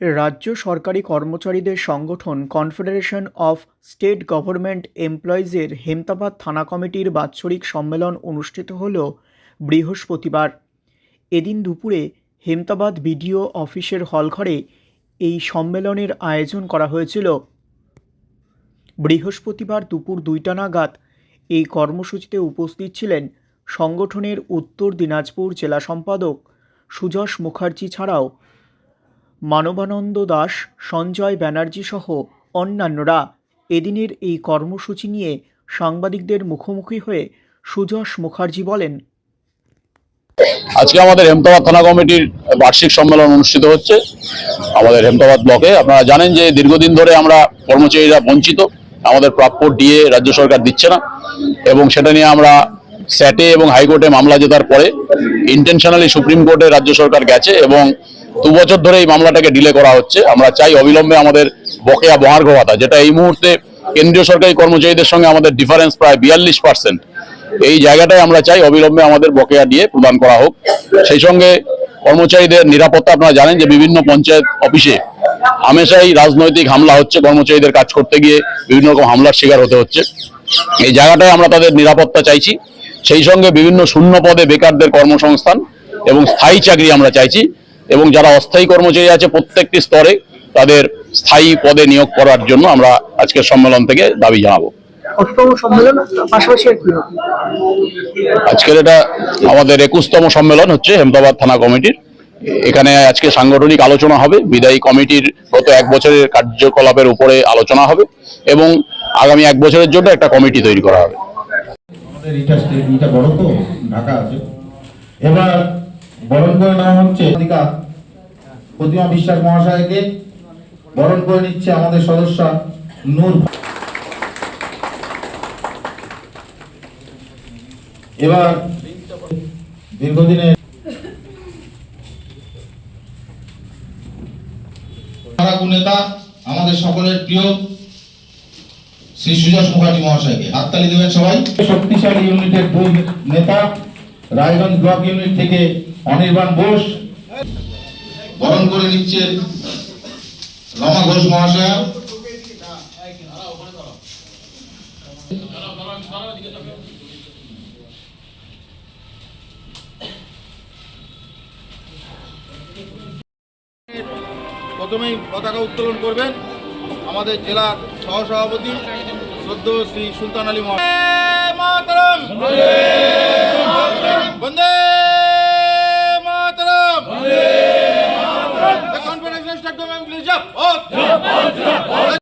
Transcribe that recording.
রাজ্য সরকারি কর্মচারীদের সংগঠন কনফেডারেশন অফ স্টেট গভর্নমেন্ট এমপ্লয়িজের হেমতাবাদ থানা কমিটির বাৎসরিক সম্মেলন অনুষ্ঠিত হল বৃহস্পতিবার। এদিন দুপুরে হেমতাবাদ বিডিও অফিসের হলঘরে এই সম্মেলনের আয়োজন করা হয়েছিল। বৃহস্পতিবার দুপুর দুইটা নাগাদ এই কর্মসূচিতে উপস্থিত ছিলেন সংগঠনের উত্তর দিনাজপুর জেলা সম্পাদক সুযশ মুখার্জি ছাড়াও মানবানন্দ দাস, সঞ্জয় ব্যানার্জি সহ অন্যান্যরা এদিনের এই কর্মসূচি নিয়ে সাংবাদিকদের মুখোমুখি হয়ে সুযশ মুখার্জি বলেন, আজকে আমাদের হেমতাবাদ থানা কমিটির বার্ষিক সম্মেলন অনুষ্ঠিত হচ্ছে। আমাদের হেমতাবাদ ব্লকে আপনারা জানেন যে দীর্ঘদিন ধরে আমরা কর্মচারীরা বঞ্চিত, আমাদের প্রাপ্য ডিএ রাজ্য সরকার দিচ্ছে না এবং সেটা নিয়ে আমরা স্যাটে এবং হাইকোর্টে মামলা জেতার পরে ইন্টেনশনালি সুপ্রিম কোর্টে রাজ্য সরকার গেছে এবং দু বছর ধরে এই মামলাটাকে ডিলে করা হচ্ছে। আমরা চাই অবিলম্বে আমাদের বকেয়া মহার্ঘ ভাতা যেটা এই মুহূর্তে কেন্দ্রীয় সরকারি কর্মচারীদের সঙ্গে আমাদের ডিফারেন্স প্রায় বিয়াল্লিশ পার্সেন্ট এই জায়গাটায় আমরা চাই অবিলম্বে আমাদের বকেয়া দিয়ে প্রদান করা হোক। সেই সঙ্গে কর্মচারীদের নিরাপত্তা আপনারা জানেন যে বিভিন্ন পঞ্চায়েত অফিসে হামেশাই রাজনৈতিক হামলা হচ্ছে, কর্মচারীদের কাজ করতে গিয়ে বিভিন্ন রকম হামলার শিকার হতে হচ্ছে। এই জায়গাটায় আমরা তাদের নিরাপত্তা চাইছি। সেই সঙ্গে বিভিন্ন শূন্য পদে বেকারদের কর্মসংস্থান এবং স্থায়ী চাকরি আমরা চাইছি। এবং যারা অস্থায়ী কর্মচারী আছে প্রত্যেকটি স্তরে তাদের স্থায়ী পদে নিয়োগ করার জন্য আমরা আজকের সম্মেলন থেকে দাবি জানাব। আজকের এটা আমাদের একুশতম সম্মেলন হচ্ছে হেমদাবাদ থানা কমিটির। এখানে আজকে সাংগঠনিক আলোচনা হবে। বিদায়ী কমিটির গত এক বছরের কার্যকলাপের উপরে আলোচনা হবে এবং আগামী এক বছরের জন্য একটা কমিটি তৈরি করা হবে। আমাদের এটা বড় তো ঢাকা আছে। এবার বরণ করে নেওয়া হচ্ছে। প্রতিমা বিশ্বাস মহাশয়কে বরণ করে নিচ্ছে আমাদের সদস্য নূর এবার দীর্ঘদিনের নেতা, আমাদের সকলের প্রিয় শ্রী সুজস মুখার্জি মহাশয়কে। হাততালি দেবেন সবাই। শক্তিশালী ইউনিটের দুই নেতা রায়গঞ্জ ব্লক ইউনিট থেকে অনির্বাণ বোস। বরণ করে নিচ্ছেন রমা ঘোষ মহাশয়া। প্রথমেই পতাকা উত্তোলন করবেন আমাদের জেলার সহসভাপতি সদ্য শ্রী সুলতান Ali Mataram! To please up.